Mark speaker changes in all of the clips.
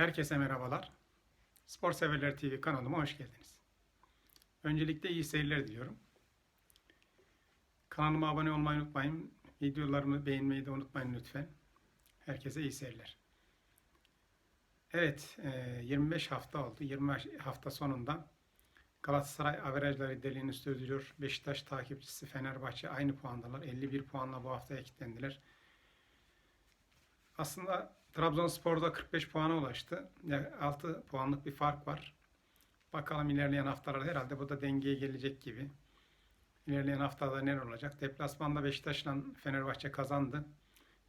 Speaker 1: Herkese merhabalar. Spor Severler TV kanalıma hoş geldiniz. Öncelikle iyi seyirler diliyorum. Kanalıma abone olmayı unutmayın. Videolarımı beğenmeyi de unutmayın lütfen. Herkese iyi seyirler. Evet, e, 25 hafta oldu. 20 hafta sonunda Galatasaray averajları liderliğini sürdürüyor. Beşiktaş takipçisi Fenerbahçe aynı puandalar. 51 puanla bu haftaya kilitlendiler. Aslında Trabzonspor'da 45 puana ulaştı. Yani 6 puanlık bir fark var. Bakalım ilerleyen haftalarda herhalde bu da dengeye gelecek gibi. İlerleyen haftalarda neler olacak? Deplasmanda Beşiktaş'la Fenerbahçe kazandı.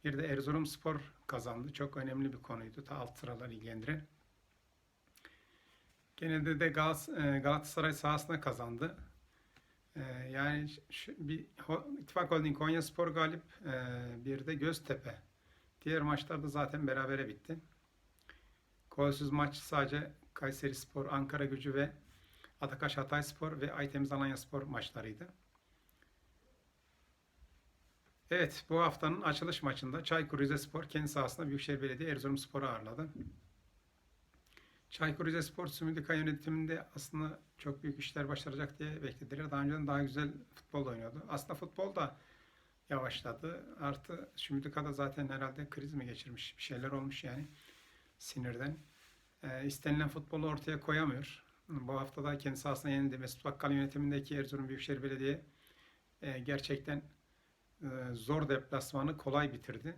Speaker 1: Bir de Erzurumspor kazandı. Çok önemli bir konuydu. Ta alt sıraları ilgilendiren. Genelde de e, Galatasaray sahasında kazandı. E, Yani bir İttifak Holding Konyaspor galip, e, bir de Göztepe Diğer maçlarda zaten berabere bitti. Golsüz maç sadece Kayseri Spor, Ankara Gücü ve Atakaş Hatay Spor ve Aytemiz Alanya Spor maçlarıydı. Evet, bu haftanın açılış maçında Çaykur Rizespor kendi sahasında Büyükşehir Belediye Erzurumspor'u ağırladı. Çaykur Rizespor Sümüdika yönetiminde aslında çok büyük işler başaracak diye beklediler. Daha önceden daha güzel futbol oynuyordu. Aslında futbol da yavaşladı. Artı Şümüdüka'da zaten herhalde kriz mi geçirmiş? Bir şeyler olmuş yani sinirden. Ee, istenilen futbolu ortaya koyamıyor. Bu hafta da kendi sahasına yenildi. Mesut Bakkal yönetimindeki Erzurum Büyükşehir Belediye e, gerçekten e, zor deplasmanı kolay bitirdi.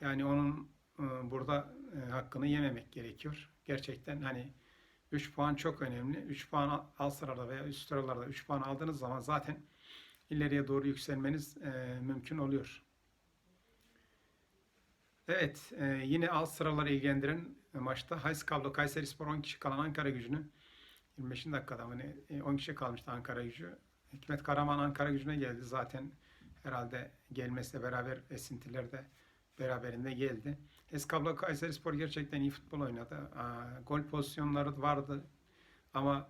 Speaker 1: Yani onun e, burada e, hakkını yememek gerekiyor. Gerçekten hani 3 puan çok önemli. 3 puan alt sırada veya üst sıralarda 3 puan aldığınız zaman zaten ileriye doğru yükselmeniz e, mümkün oluyor. Evet, e, yine alt sıraları ilgilendiren maçta Hayskablo Kayserispor 10 kişi kalan Ankara gücünü 25. dakikada mı ne, e, 10 kişi kalmıştı Ankara gücü. Hikmet Karaman Ankara gücüne geldi. Zaten herhalde gelmesiyle beraber esintiler de beraberinde geldi. Hayskablo Kayserispor gerçekten iyi futbol oynadı. Aa, gol pozisyonları vardı ama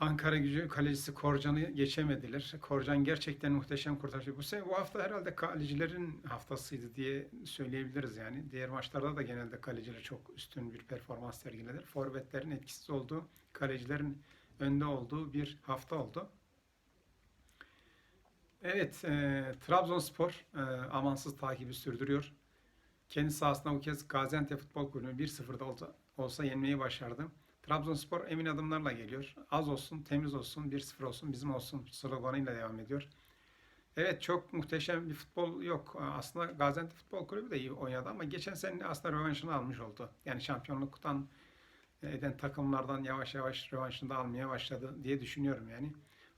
Speaker 1: Ankara gücü kalecisi Korcan'ı geçemediler. Korcan gerçekten muhteşem kurtarıcı. Bu bu hafta herhalde kalecilerin haftasıydı diye söyleyebiliriz yani. Diğer maçlarda da genelde kaleciler çok üstün bir performans sergilediler. Forvetlerin etkisiz olduğu, kalecilerin önde olduğu bir hafta oldu. Evet, e, Trabzonspor e, amansız takibi sürdürüyor. Kendi sahasında bu kez Gaziantep Futbol Kulübü 1-0'da olsa, olsa yenmeyi başardı. Trabzonspor emin adımlarla geliyor. Az olsun, temiz olsun, 1-0 olsun, bizim olsun sloganıyla devam ediyor. Evet çok muhteşem bir futbol yok. Aslında Gaziantep Futbol Kulübü de iyi oynadı ama geçen sene aslında rövanşını almış oldu. Yani şampiyonluktan eden takımlardan yavaş yavaş rövanşını da almaya başladı diye düşünüyorum yani.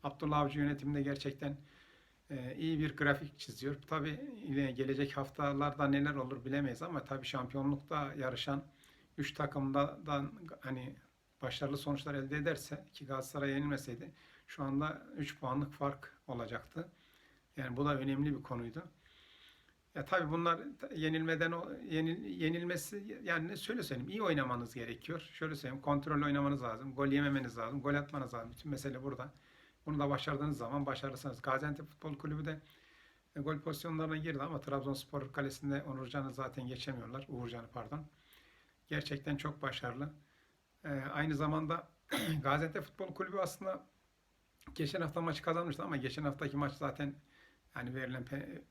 Speaker 1: Abdullah Avcı yönetiminde gerçekten e, iyi bir grafik çiziyor. Yine gelecek haftalarda neler olur bilemeyiz ama tabii şampiyonlukta yarışan 3 takımdan hani başarılı sonuçlar elde ederse ki Galatasaray yenilmeseydi şu anda 3 puanlık fark olacaktı. Yani bu da önemli bir konuydu. Ya tabii bunlar yenilmeden yenil, yenilmesi yani şöyle söyleyeyim iyi oynamanız gerekiyor. Şöyle söyleyeyim kontrollü oynamanız lazım. Gol yememeniz lazım. Gol atmanız lazım. Bütün mesele burada. Bunu da başardığınız zaman başarırsanız. Gaziantep Futbol Kulübü de e, gol pozisyonlarına girdi ama Trabzonspor kalesinde Onurcan'ı zaten geçemiyorlar. Uğurcan'ı pardon. Gerçekten çok başarılı. Ee, aynı zamanda Gaziantep Futbol Kulübü aslında geçen hafta maçı kazanmıştı ama geçen haftaki maç zaten yani verilen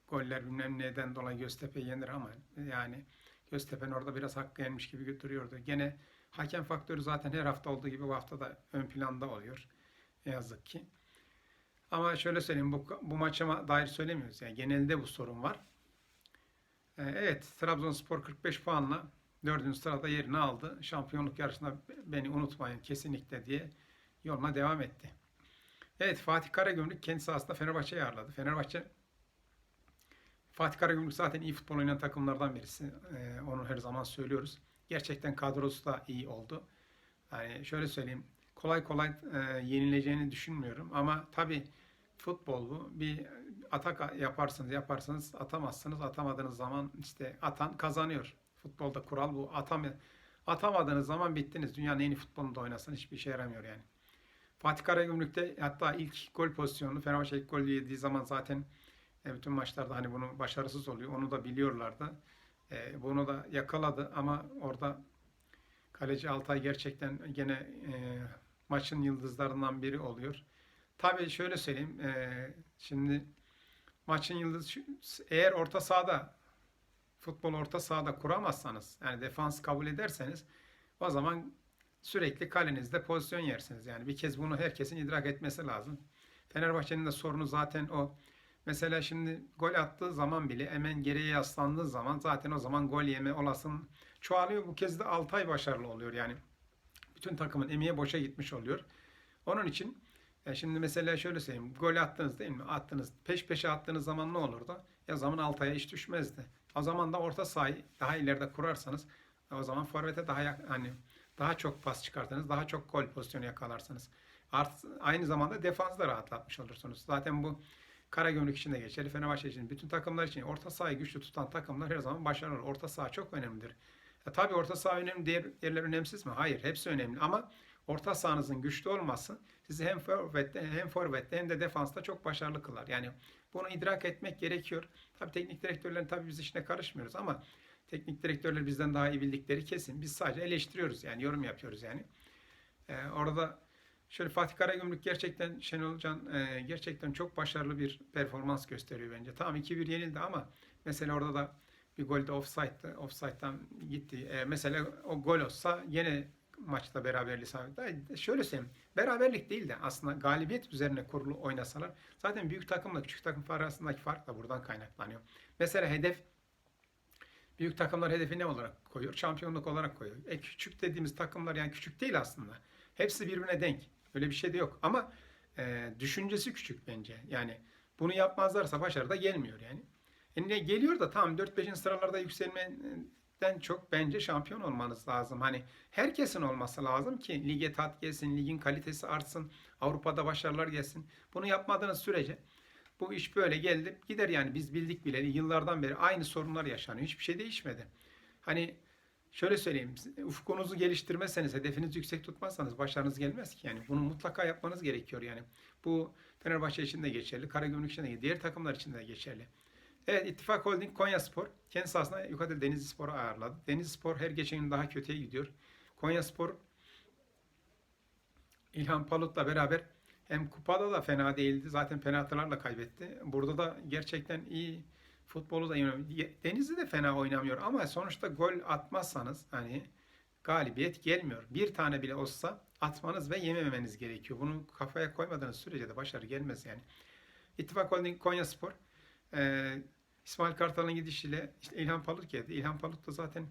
Speaker 1: goller bilmem neden dolayı Göztepe yenir ama yani Göztepe'nin orada biraz hakkı yenmiş gibi duruyordu. Gene hakem faktörü zaten her hafta olduğu gibi bu hafta da ön planda oluyor. Ne yazık ki. Ama şöyle söyleyeyim bu, bu maça dair söylemiyoruz. Yani genelde bu sorun var. Ee, evet Trabzonspor 45 puanla dördüncü sırada yerini aldı. Şampiyonluk yarışında beni unutmayın kesinlikle diye yoluna devam etti. Evet Fatih Karagümrük kendi sahasında Fenerbahçe'yi ağırladı. Fenerbahçe Fatih Karagümrük zaten iyi futbol oynayan takımlardan birisi. Ee, onu her zaman söylüyoruz. Gerçekten kadrosu da iyi oldu. Yani şöyle söyleyeyim. Kolay kolay e, yenileceğini düşünmüyorum. Ama tabii futbol bu. Bir atak yaparsınız yaparsınız atamazsınız. Atamadığınız zaman işte atan kazanıyor. Futbolda kural bu. Atam, atamadığınız zaman bittiniz. Dünyanın en iyi futbolunda oynasan hiçbir işe yaramıyor yani. Fatih Karagümrük'te hatta ilk gol pozisyonunu Fenerbahçe ilk gol yediği zaman zaten e, bütün maçlarda hani bunu başarısız oluyor. Onu da biliyorlardı. E, bunu da yakaladı ama orada Kaleci Altay gerçekten gene e, maçın yıldızlarından biri oluyor. Tabii şöyle söyleyeyim. e, şimdi maçın yıldızı eğer orta sahada futbol orta sahada kuramazsanız yani defans kabul ederseniz o zaman sürekli kalenizde pozisyon yersiniz. Yani bir kez bunu herkesin idrak etmesi lazım. Fenerbahçe'nin de sorunu zaten o. Mesela şimdi gol attığı zaman bile hemen geriye yaslandığı zaman zaten o zaman gol yeme olasın çoğalıyor. Bu kez de Altay başarılı oluyor yani. Bütün takımın emeği boşa gitmiş oluyor. Onun için ya şimdi mesela şöyle söyleyeyim. Gol attınız değil mi? Attınız. Peş peşe attığınız zaman ne olurdu? Ya zaman Altay'a iş düşmezdi. O zaman da orta sahayı daha ileride kurarsanız o zaman forvete daha hani daha çok pas çıkartırsanız daha çok gol pozisyonu yakalarsınız. Art, aynı zamanda defansı da rahatlatmış olursunuz. Zaten bu Karagümrük için de geçerli. Fenerbahçe için, bütün takımlar için orta sahayı güçlü tutan takımlar her zaman başarılı. Orta saha çok önemlidir. E, tabii orta saha önemli, diğer yerler önemsiz mi? Hayır, hepsi önemli ama orta sahanızın güçlü olması sizi hem forvette hem forvette hem de defansta çok başarılı kılar. Yani bunu idrak etmek gerekiyor. Tabii teknik direktörlerin tabii biz işine karışmıyoruz ama teknik direktörler bizden daha iyi bildikleri kesin. Biz sadece eleştiriyoruz yani yorum yapıyoruz yani. Ee, orada şöyle Fatih Karagümrük gerçekten Şenol Can e, gerçekten çok başarılı bir performans gösteriyor bence. Tamam 2-1 yenildi ama mesela orada da bir gol de offside'dı. Offside'dan gitti. E, mesela o gol olsa yine maçta beraberliği sağladı. Şöyle söyleyeyim. Beraberlik değil de aslında galibiyet üzerine kurulu oynasalar zaten büyük takımla küçük takım arasındaki fark da buradan kaynaklanıyor. Mesela hedef büyük takımlar hedefi ne olarak koyuyor? Şampiyonluk olarak koyuyor. E küçük dediğimiz takımlar yani küçük değil aslında. Hepsi birbirine denk. Öyle bir şey de yok. Ama e, düşüncesi küçük bence. Yani bunu yapmazlarsa başarı da gelmiyor yani. E ne geliyor da tamam 4-5. sıralarda yükselmeden çok bence şampiyon olmanız lazım. Hani herkesin olması lazım ki lige tat gelsin, ligin kalitesi artsın, Avrupa'da başarılar gelsin. Bunu yapmadığınız sürece bu iş böyle geldi gider yani biz bildik bile yıllardan beri aynı sorunlar yaşanıyor. Hiçbir şey değişmedi. Hani şöyle söyleyeyim ufkunuzu geliştirmezseniz hedefinizi yüksek tutmazsanız başarınız gelmez ki yani bunu mutlaka yapmanız gerekiyor yani. Bu Fenerbahçe için de geçerli, Karagümrük için de geçerli, diğer takımlar için de geçerli. Evet İttifak Holding Konya Spor kendi sahasında yukarıda Denizli Spor'u ağırladı. Denizli Spor her geçen gün daha kötüye gidiyor. Konya Spor İlhan Palut'la beraber hem kupada da fena değildi. Zaten penaltılarla kaybetti. Burada da gerçekten iyi futbolu da oynuyor. Denizli de fena oynamıyor ama sonuçta gol atmazsanız hani galibiyet gelmiyor. Bir tane bile olsa atmanız ve yememeniz gerekiyor. Bunu kafaya koymadığınız sürece de başarı gelmez yani. İttifak Holding Konya Spor ee, İsmail Kartal'ın gidişiyle işte İlhan Palut geldi. İlhan Palut da zaten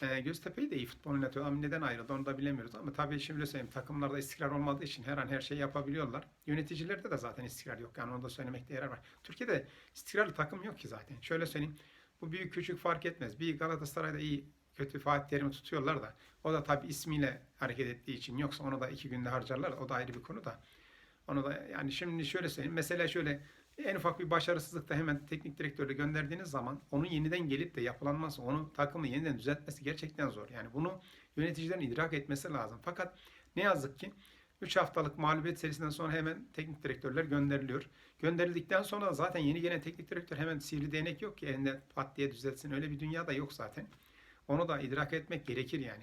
Speaker 1: e, Göztepe'yi de iyi futbol oynatıyor ama neden ayrıldı onu da bilemiyoruz. Ama tabii şimdi söyleyeyim takımlarda istikrar olmadığı için her an her şeyi yapabiliyorlar. Yöneticilerde de zaten istikrar yok. Yani onu da söylemekte yarar var. Türkiye'de istikrarlı takım yok ki zaten. Şöyle söyleyeyim. Bu büyük küçük fark etmez. Bir Galatasaray'da iyi kötü Fatih Terim'i tutuyorlar da o da tabii ismiyle hareket ettiği için yoksa onu da iki günde harcarlar. O da ayrı bir konu da. Onu da yani şimdi şöyle söyleyeyim. Mesela şöyle en ufak bir başarısızlıkta hemen teknik direktörle gönderdiğiniz zaman onun yeniden gelip de yapılanması, onu takımı yeniden düzeltmesi gerçekten zor. Yani bunu yöneticilerin idrak etmesi lazım. Fakat ne yazık ki 3 haftalık mağlubiyet serisinden sonra hemen teknik direktörler gönderiliyor. Gönderildikten sonra da zaten yeni gelen teknik direktör hemen sihirli değnek yok ki elinde pat diye düzeltsin. Öyle bir dünya da yok zaten. Onu da idrak etmek gerekir yani.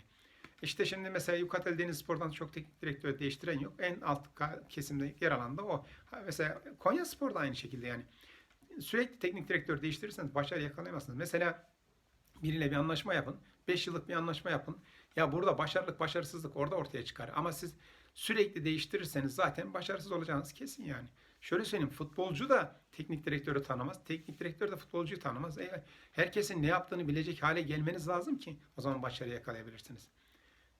Speaker 1: İşte şimdi mesela Yukatel Denizspor'dan çok teknik direktör değiştiren yok. En alt kesimde yer alan da o. Mesela Konya Spor da aynı şekilde yani. Sürekli teknik direktör değiştirirseniz başarı yakalayamazsınız. Mesela biriyle bir anlaşma yapın. 5 yıllık bir anlaşma yapın. Ya burada başarılık, başarısızlık orada ortaya çıkar. Ama siz sürekli değiştirirseniz zaten başarısız olacağınız kesin yani. Şöyle söyleyeyim futbolcu da teknik direktörü tanımaz. Teknik direktör de futbolcuyu tanımaz. E, herkesin ne yaptığını bilecek hale gelmeniz lazım ki o zaman başarı yakalayabilirsiniz.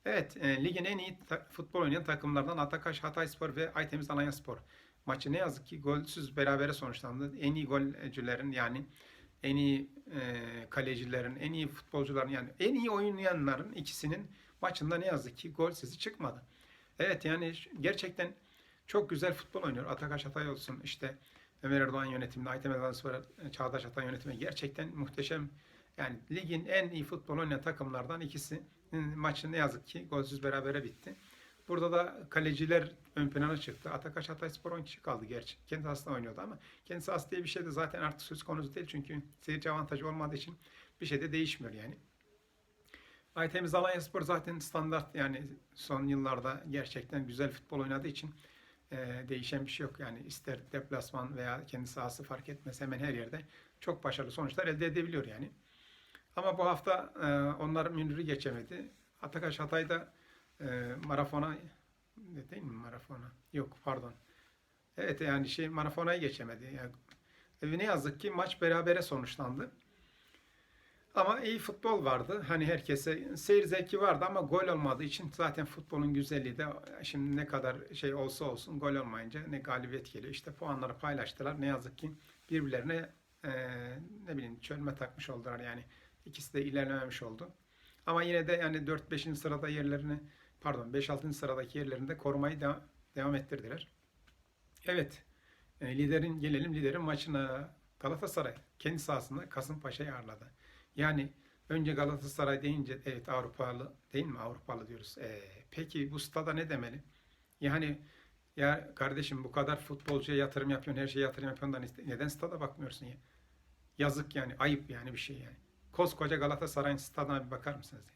Speaker 1: Evet, e, ligin en iyi futbol oynayan takımlardan Atakaş, Hatayspor ve Aytemiz Alanyaspor maçı ne yazık ki golsüz berabere sonuçlandı. En iyi golcülerin yani en iyi e, kalecilerin, en iyi futbolcuların yani en iyi oynayanların ikisinin maçında ne yazık ki gol sesi çıkmadı. Evet yani gerçekten çok güzel futbol oynuyor. Atakaş Hatay olsun işte Ömer Erdoğan yönetiminde, Aytem Alanyaspor, e, Çağdaş Hatay yönetimi gerçekten muhteşem. Yani ligin en iyi futbol oynayan takımlardan ikisi maçı ne yazık ki golsüz berabere bitti. Burada da kaleciler ön plana çıktı. Atakaş Hatayspor 10 kişi kaldı gerçi. Kendi sahasında oynuyordu ama kendi sahası diye bir şey de zaten artık söz konusu değil. Çünkü seyirci avantajı olmadığı için bir şey de değişmiyor yani. Aytemiz Alanyaspor zaten standart yani son yıllarda gerçekten güzel futbol oynadığı için e, değişen bir şey yok. Yani ister deplasman veya kendi sahası fark etmez hemen her yerde çok başarılı sonuçlar elde edebiliyor yani. Ama bu hafta e, onlar Münir'i geçemedi. Atakaş Hatay'da e, marafona ne değil mi marafona? Yok pardon. Evet yani şey marafonayı geçemedi. Yani, e, ne yazık ki maç berabere sonuçlandı. Ama iyi futbol vardı. Hani herkese seyir zevki vardı ama gol olmadığı için zaten futbolun güzelliği de şimdi ne kadar şey olsa olsun gol olmayınca ne galibiyet geliyor. İşte puanları paylaştılar. Ne yazık ki birbirlerine e, ne bileyim çölme takmış oldular yani. İkisi de ilerlememiş oldu. Ama yine de yani 4-5. sırada yerlerini pardon 5-6. sıradaki yerlerinde korumayı devam, devam ettirdiler. Evet. e, liderin gelelim liderin maçına Galatasaray kendi sahasında Kasımpaşa'yı ağırladı. Yani önce Galatasaray deyince evet Avrupalı değil mi? Avrupalı diyoruz. E, peki bu stada ne demeli? Yani ya kardeşim bu kadar futbolcuya yatırım yapıyorsun, her şeye yatırım yapıyorsun da neden stada bakmıyorsun ya? Yazık yani, ayıp yani bir şey yani. Koskoca Galatasaray'ın stadına bir bakar mısınız? ya?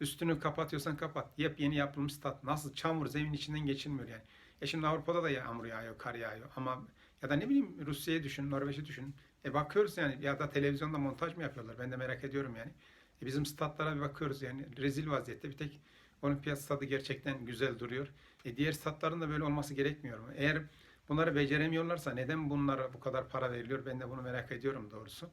Speaker 1: Üstünü kapatıyorsan kapat. Yepyeni yapılmış stat. Nasıl çamur zemin içinden geçilmiyor yani. E şimdi Avrupa'da da yağmur yağıyor, kar yağıyor. Ama ya da ne bileyim Rusya'yı düşün, Norveç'i düşün. E bakıyoruz yani ya da televizyonda montaj mı yapıyorlar? Ben de merak ediyorum yani. E bizim statlara bir bakıyoruz yani rezil vaziyette. Bir tek olimpiyat stadı gerçekten güzel duruyor. E diğer statların da böyle olması gerekmiyor mu? Eğer bunları beceremiyorlarsa neden bunlara bu kadar para veriliyor? Ben de bunu merak ediyorum doğrusu.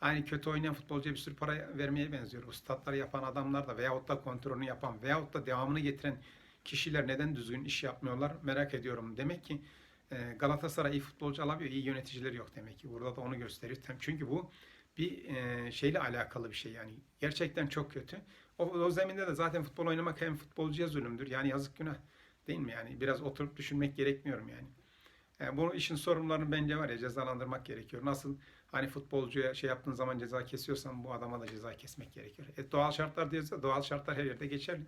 Speaker 1: Aynı kötü oynayan futbolcuya bir sürü para vermeye benziyor. Bu statları yapan adamlar da veyahut da kontrolünü yapan veyahut da devamını getiren kişiler neden düzgün iş yapmıyorlar merak ediyorum. Demek ki e, Galatasaray iyi futbolcu alamıyor, iyi yöneticileri yok demek ki. Burada da onu gösteriyor. Çünkü bu bir e, şeyle alakalı bir şey yani. Gerçekten çok kötü. O, o zeminde de zaten futbol oynamak hem futbolcuya zulümdür. Yani yazık günah değil mi yani? Biraz oturup düşünmek gerekmiyorum yani. Yani bu işin sorumlularını bence var ya cezalandırmak gerekiyor. Nasıl hani futbolcuya şey yaptığın zaman ceza kesiyorsan bu adama da ceza kesmek gerekiyor. E, doğal şartlar diyoruz ya doğal şartlar her yerde geçerli.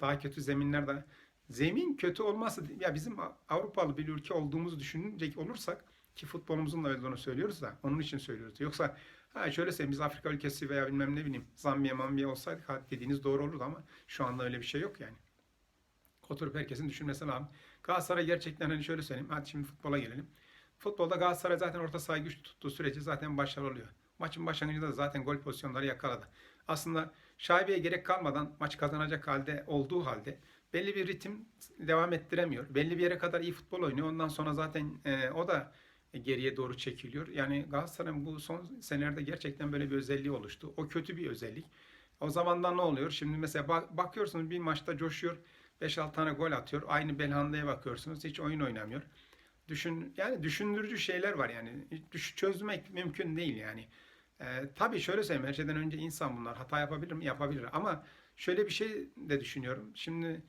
Speaker 1: Daha kötü zeminlerde zemin kötü olması ya bizim Avrupalı bir ülke olduğumuzu düşünecek olursak ki futbolumuzun da olduğunu söylüyoruz da onun için söylüyoruz. Yoksa ha şöyle söyleyeyim biz Afrika ülkesi veya bilmem ne bileyim Zambiya Mambiya olsaydık ha, dediğiniz doğru olurdu ama şu anda öyle bir şey yok yani. Oturup herkesin düşünmesi lazım. Galatasaray gerçekten hani şöyle söyleyeyim. Hadi şimdi futbola gelelim. Futbolda Galatasaray zaten orta sahayı güç tuttuğu sürece zaten başarılı oluyor. Maçın başlangıcında da zaten gol pozisyonları yakaladı. Aslında şaibeye gerek kalmadan maç kazanacak halde olduğu halde belli bir ritim devam ettiremiyor. Belli bir yere kadar iyi futbol oynuyor. Ondan sonra zaten e, o da geriye doğru çekiliyor. Yani Galatasaray'ın bu son senelerde gerçekten böyle bir özelliği oluştu. O kötü bir özellik. O zaman ne oluyor? Şimdi mesela bak, bakıyorsunuz bir maçta coşuyor. 5-6 tane gol atıyor. Aynı Belhanda'ya bakıyorsunuz. Hiç oyun oynamıyor. Düşün yani düşündürücü şeyler var yani. Düş, çözmek mümkün değil yani. Ee, tabii şöyle söyleyeyim. Her şeyden önce insan bunlar. Hata yapabilir mi? Yapabilir. Ama şöyle bir şey de düşünüyorum. Şimdi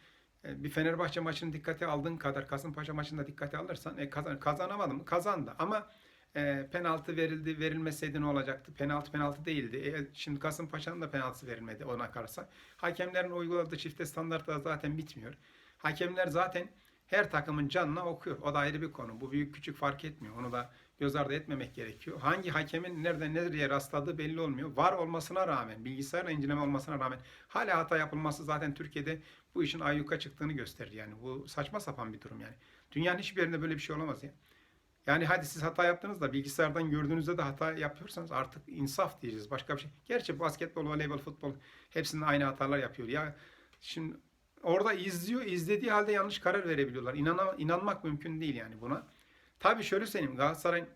Speaker 1: e, bir Fenerbahçe maçını dikkate aldığın kadar Kasımpaşa maçında dikkate alırsan e, kazan, kazanamadım. Kazandı. Ama e, penaltı verildi. Verilmeseydi ne olacaktı? Penaltı penaltı değildi. E, şimdi Kasımpaşa'nın da penaltısı verilmedi ona karşı. Hakemlerin uyguladığı çifte standartlar zaten bitmiyor. Hakemler zaten her takımın canına okuyor. O da ayrı bir konu. Bu büyük küçük fark etmiyor. Onu da göz ardı etmemek gerekiyor. Hangi hakemin nereden nereye rastladığı belli olmuyor. Var olmasına rağmen, bilgisayarla inceleme olmasına rağmen hala hata yapılması zaten Türkiye'de bu işin ayyuka çıktığını gösterir. Yani bu saçma sapan bir durum yani. Dünyanın hiçbir yerinde böyle bir şey olamaz ya. Yani hadi siz hata yaptınız da bilgisayardan gördüğünüzde de hata yapıyorsanız artık insaf diyeceğiz. Başka bir şey. Gerçi basketbol, voleybol, futbol hepsinde aynı hatalar yapıyor. Ya şimdi orada izliyor, izlediği halde yanlış karar verebiliyorlar. İnana, inanmak mümkün değil yani buna. Tabii şöyle söyleyeyim Galatasaray'ın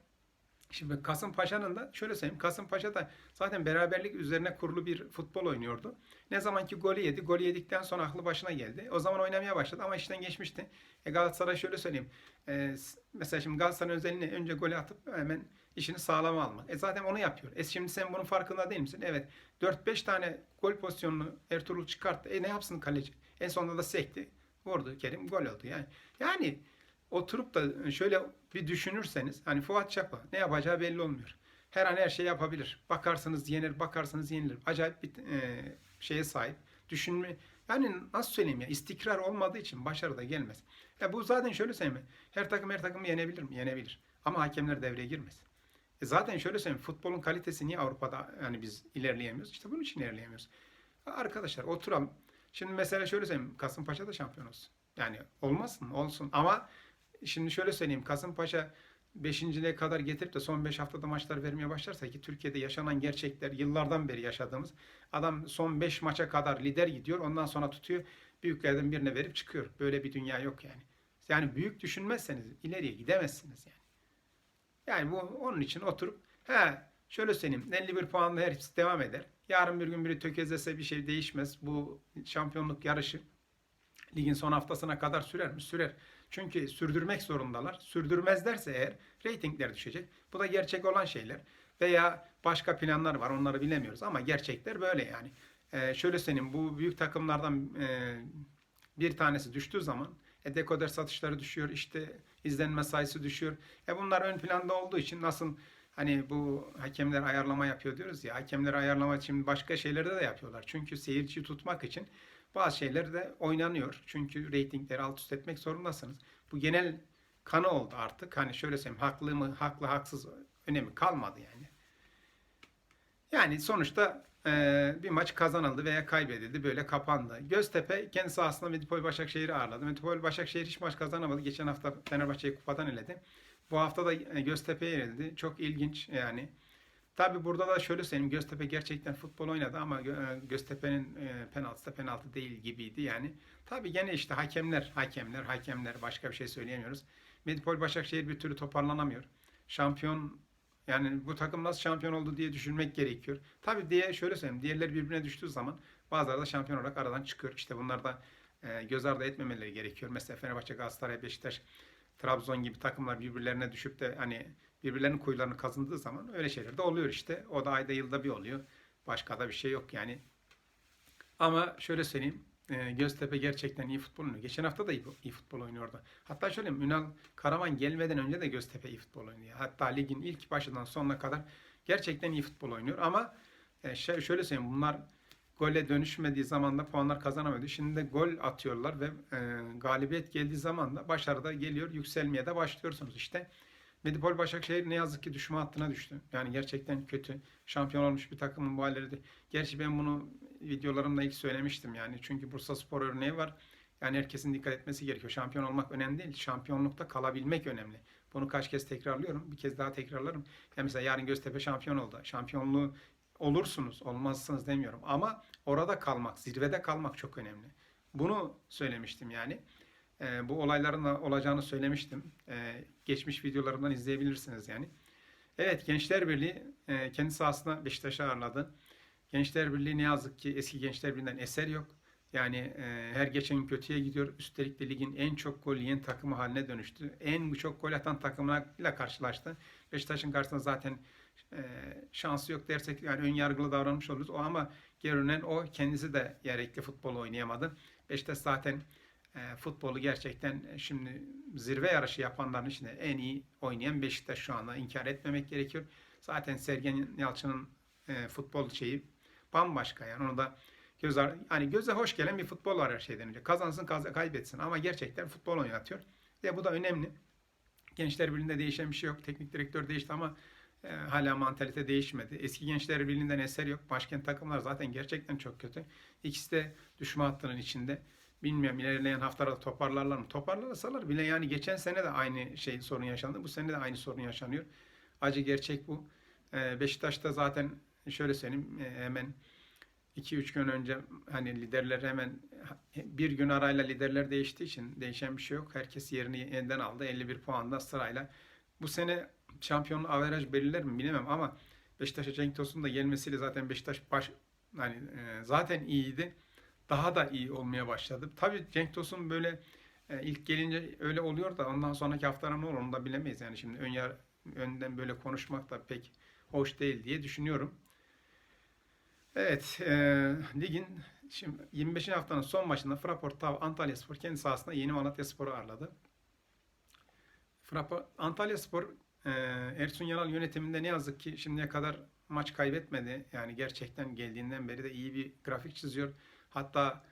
Speaker 1: Şimdi Kasımpaşa'nın da şöyle söyleyeyim. Kasımpaşa da zaten beraberlik üzerine kurulu bir futbol oynuyordu. Ne zaman ki golü yedi. Golü yedikten sonra aklı başına geldi. O zaman oynamaya başladı ama işten geçmişti. E Galatasaray şöyle söyleyeyim. E, mesela şimdi Galatasaray'ın özelliğini önce golü atıp hemen işini sağlama almak. E zaten onu yapıyor. E şimdi sen bunun farkında değil misin? Evet. 4-5 tane gol pozisyonunu Ertuğrul çıkarttı. E ne yapsın kaleci? En sonunda da sekti. Vurdu Kerim gol oldu yani. Yani oturup da şöyle bir düşünürseniz hani Fuat Çapa ne yapacağı belli olmuyor. Her an her şey yapabilir. Bakarsanız yenir, bakarsanız yenilir. Acayip bir e, şeye sahip. Düşünme yani nasıl söyleyeyim ya istikrar olmadığı için başarı da gelmez. Ya bu zaten şöyle söyleyeyim. Her takım her takımı yenebilir mi? Yenebilir. Ama hakemler devreye girmez. E zaten şöyle söyleyeyim. Futbolun kalitesi niye Avrupa'da yani biz ilerleyemiyoruz? İşte bunun için ilerleyemiyoruz. Arkadaşlar oturalım. Şimdi mesela şöyle söyleyeyim. Kasımpaşa da şampiyon olsun. Yani olmasın olsun ama şimdi şöyle söyleyeyim. Kasımpaşa 5.liğe kadar getirip de son 5 haftada maçlar vermeye başlarsa ki Türkiye'de yaşanan gerçekler yıllardan beri yaşadığımız adam son 5 maça kadar lider gidiyor ondan sonra tutuyor büyüklerden birine verip çıkıyor. Böyle bir dünya yok yani. Yani büyük düşünmezseniz ileriye gidemezsiniz yani. Yani bu onun için oturup he şöyle söyleyeyim 51 puanla her hepsi devam eder. Yarın bir gün biri tökezlese bir şey değişmez. Bu şampiyonluk yarışı ligin son haftasına kadar sürer mi? Sürer. Çünkü sürdürmek zorundalar. Sürdürmezlerse eğer reytingler düşecek. Bu da gerçek olan şeyler. Veya başka planlar var onları bilemiyoruz ama gerçekler böyle yani. Ee, şöyle söyleyeyim bu büyük takımlardan e, bir tanesi düştüğü zaman e, dekoder satışları düşüyor işte izlenme sayısı düşüyor. E, bunlar ön planda olduğu için nasıl hani bu hakemler ayarlama yapıyor diyoruz ya hakemler ayarlama için başka şeylerde de yapıyorlar. Çünkü seyirciyi tutmak için bazı şeyler de oynanıyor. Çünkü reytingleri alt üst etmek zorundasınız. Bu genel kanı oldu artık. Hani şöyle söyleyeyim haklı mı haklı haksız önemi kalmadı yani. Yani sonuçta e, bir maç kazanıldı veya kaybedildi. Böyle kapandı. Göztepe kendi sahasında Medipol Başakşehir'i ağırladı. Medipol Başakşehir hiç maç kazanamadı. Geçen hafta Fenerbahçe'yi kupadan eledi. Bu hafta da e, Göztepe'ye yenildi. Çok ilginç yani. Tabi burada da şöyle söyleyeyim. Göztepe gerçekten futbol oynadı ama e, Göztepe'nin e, penaltısı da penaltı değil gibiydi yani. Tabi gene işte hakemler, hakemler, hakemler başka bir şey söyleyemiyoruz. Medipol Başakşehir bir türlü toparlanamıyor. Şampiyon yani bu takım nasıl şampiyon oldu diye düşünmek gerekiyor. Tabi diye şöyle söyleyeyim. Diğerleri birbirine düştüğü zaman bazıları da şampiyon olarak aradan çıkıyor. İşte bunlar da göz ardı etmemeleri gerekiyor. Mesela Fenerbahçe, Galatasaray, Beşiktaş, Trabzon gibi takımlar birbirlerine düşüp de hani birbirlerinin kuyularını kazındığı zaman öyle şeyler de oluyor işte. O da ayda yılda bir oluyor. Başka da bir şey yok yani. Ama şöyle söyleyeyim. Göztepe gerçekten iyi futbol oynuyor. Geçen hafta da iyi, iyi futbol oynuyordu. Hatta şöyle Ünal Karaman gelmeden önce de Göztepe iyi futbol oynuyor. Hatta ligin ilk başından sonuna kadar gerçekten iyi futbol oynuyor. Ama şöyle söyleyeyim bunlar gole dönüşmediği zaman da puanlar kazanamıyordu. Şimdi de gol atıyorlar ve e, galibiyet geldiği zaman da başarıda geliyor. Yükselmeye de başlıyorsunuz işte. Medipol Başakşehir ne yazık ki düşme hattına düştü. Yani gerçekten kötü. Şampiyon olmuş bir takımın bu halleri de. Gerçi ben bunu videolarımda ilk söylemiştim yani. Çünkü Bursa Spor örneği var. Yani herkesin dikkat etmesi gerekiyor. Şampiyon olmak önemli değil. Şampiyonlukta kalabilmek önemli. Bunu kaç kez tekrarlıyorum. Bir kez daha tekrarlarım. Ya mesela yarın Göztepe şampiyon oldu. Şampiyonluğu olursunuz, olmazsınız demiyorum. Ama orada kalmak, zirvede kalmak çok önemli. Bunu söylemiştim yani. Ee, bu olayların da olacağını söylemiştim. Ee, geçmiş videolarımdan izleyebilirsiniz yani. Evet Gençler Birliği e, kendi sahasına Beşiktaş'ı ağırladı. Gençler Birliği ne yazık ki eski Gençler Birliği'nden eser yok. Yani e, her geçen gün kötüye gidiyor. Üstelik de ligin en çok gol yiyen takımı haline dönüştü. En çok gol atan takımlarla karşılaştı. Beşiktaş'ın karşısında zaten e, şansı yok dersek yani ön yargılı davranmış oluruz. O ama görünen o kendisi de gerekli futbol oynayamadı. Beşiktaş zaten e, futbolu gerçekten e, şimdi zirve yarışı yapanların içinde en iyi oynayan Beşiktaş şu anda inkar etmemek gerekiyor. Zaten Sergen Yalçın'ın e, futbol şeyi bambaşka yani onu da göz ar- hani göze hoş gelen bir futbol var her şeyden önce. Kazansın kaz- kaybetsin ama gerçekten futbol oynatıyor. Ve bu da önemli. Gençler Birliği'nde değişen bir şey yok. Teknik direktör değişti ama e, hala mantalite değişmedi. Eski Gençler Birliği'nden eser yok. Başkent takımlar zaten gerçekten çok kötü. İkisi de düşme hattının içinde. Bilmiyorum ilerleyen haftalarda toparlarlar mı? Toparlarsalar bile yani geçen sene de aynı şey sorun yaşandı. Bu sene de aynı sorun yaşanıyor. Acı gerçek bu. E, Beşiktaş'ta zaten şöyle söyleyeyim e, hemen 2-3 gün önce hani liderler hemen bir gün arayla liderler değiştiği için değişen bir şey yok. Herkes yerini elden aldı. 51 puanda sırayla. Bu sene şampiyonluğu averaj belirler mi bilemem ama Beşiktaş'a Cenk Tosun'un da gelmesiyle zaten Beşiktaş baş hani e, zaten iyiydi. Daha da iyi olmaya başladı. Tabii Cenk Tosun böyle e, ilk gelince öyle oluyor da ondan sonraki haftalar ne olur onu da bilemeyiz. Yani şimdi ön yar, önden böyle konuşmak da pek hoş değil diye düşünüyorum. Evet, e, ligin şimdi 25. haftanın son maçında Fraport Tav Antalya Spor kendi sahasında Yeni Malatya Spor'u ağırladı. Fraport Antalya Spor e, Ersun Yanal yönetiminde ne yazık ki şimdiye kadar maç kaybetmedi. Yani gerçekten geldiğinden beri de iyi bir grafik çiziyor. Hatta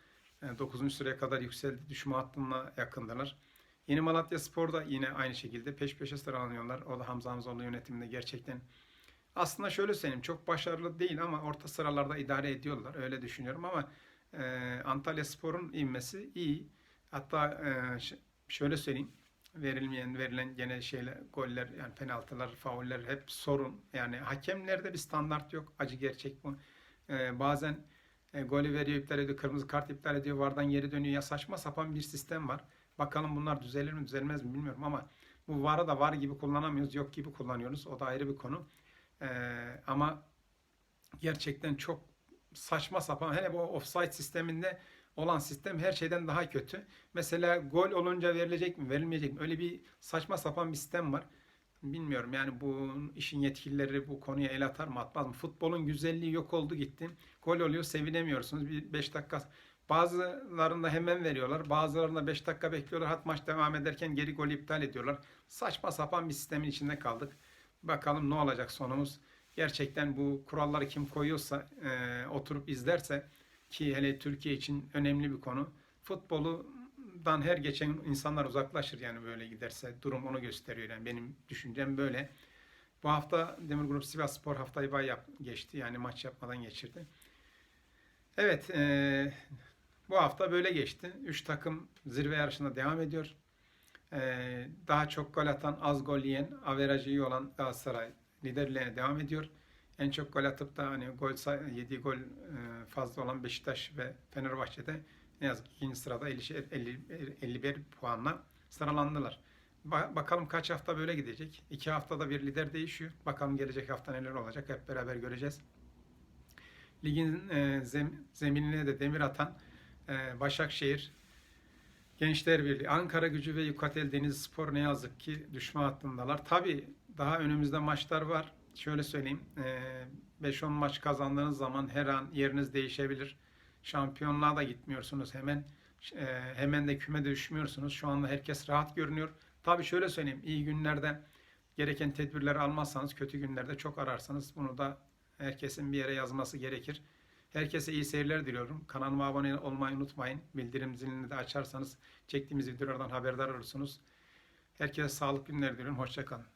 Speaker 1: e, 9. sıraya kadar yükseldi. Düşme hattına yakındılar. Yeni Malatya Spor da yine aynı şekilde peş peşe sıralanıyorlar. O da Hamza Hamzoğlu yönetiminde gerçekten Aslında şöyle söyleyeyim çok başarılı değil ama orta sıralarda idare ediyorlar. Öyle düşünüyorum ama e, Antalya Spor'un inmesi iyi. Hatta e, şöyle söyleyeyim verilmeyen verilen gene şeyler goller yani penaltılar, fauller hep sorun. Yani hakemlerde bir standart yok. Acı gerçek bu. E, bazen e, golü veriyor, iptal ediyor, kırmızı kart iptal ediyor, vardan geri dönüyor. Ya saçma sapan bir sistem var. Bakalım bunlar düzelir mi, düzelmez mi bilmiyorum ama bu VAR'ı da var gibi kullanamıyoruz, yok gibi kullanıyoruz. O da ayrı bir konu. E, ama gerçekten çok saçma sapan, hele bu offside sisteminde olan sistem her şeyden daha kötü. Mesela gol olunca verilecek mi, verilmeyecek mi? Öyle bir saçma sapan bir sistem var. Bilmiyorum yani bu işin yetkilileri bu konuya el atar mı atmaz mı? Futbolun güzelliği yok oldu gitti. Gol oluyor sevinemiyorsunuz. Bir 5 dakika bazılarında hemen veriyorlar. Bazılarında 5 dakika bekliyorlar. Hat maç devam ederken geri golü iptal ediyorlar. Saçma sapan bir sistemin içinde kaldık. Bakalım ne olacak sonumuz. Gerçekten bu kuralları kim koyuyorsa e, oturup izlerse ki hele Türkiye için önemli bir konu. Futboldan her geçen insanlar uzaklaşır yani böyle giderse. Durum onu gösteriyor yani benim düşüncem böyle. Bu hafta Demir Grup Sivas Spor haftayı bay yap, geçti. Yani maç yapmadan geçirdi. Evet, e, bu hafta böyle geçti. Üç takım zirve yarışına devam ediyor. E, daha çok gol atan, az gol yiyen, averajı iyi olan Galatasaray liderliğine devam ediyor. En çok gol atıp da hani gol yediği gol e, fazla olan Beşiktaş ve Fenerbahçe'de ne yazık ki ikinci sırada 50, 50, 51 puanla sıralandılar. Ba- bakalım kaç hafta böyle gidecek. İki haftada bir lider değişiyor. Bakalım gelecek hafta neler olacak hep beraber göreceğiz. Ligin e, zem- zeminine de demir atan e, Başakşehir, Gençler Birliği, Ankara Gücü ve Yukatel Denizspor ne yazık ki düşme hattındalar. Tabii daha önümüzde maçlar var. Şöyle söyleyeyim, e, 5-10 maç kazandığınız zaman her an yeriniz değişebilir. Şampiyonluğa da gitmiyorsunuz hemen. Hemen de küme de düşmüyorsunuz. Şu anda herkes rahat görünüyor. Tabii şöyle söyleyeyim, iyi günlerde gereken tedbirleri almazsanız kötü günlerde çok ararsanız bunu da herkesin bir yere yazması gerekir. Herkese iyi seyirler diliyorum. Kanalıma abone olmayı unutmayın. Bildirim zilini de açarsanız çektiğimiz videolardan haberdar olursunuz. Herkese sağlıklı günler diliyorum. Hoşçakalın.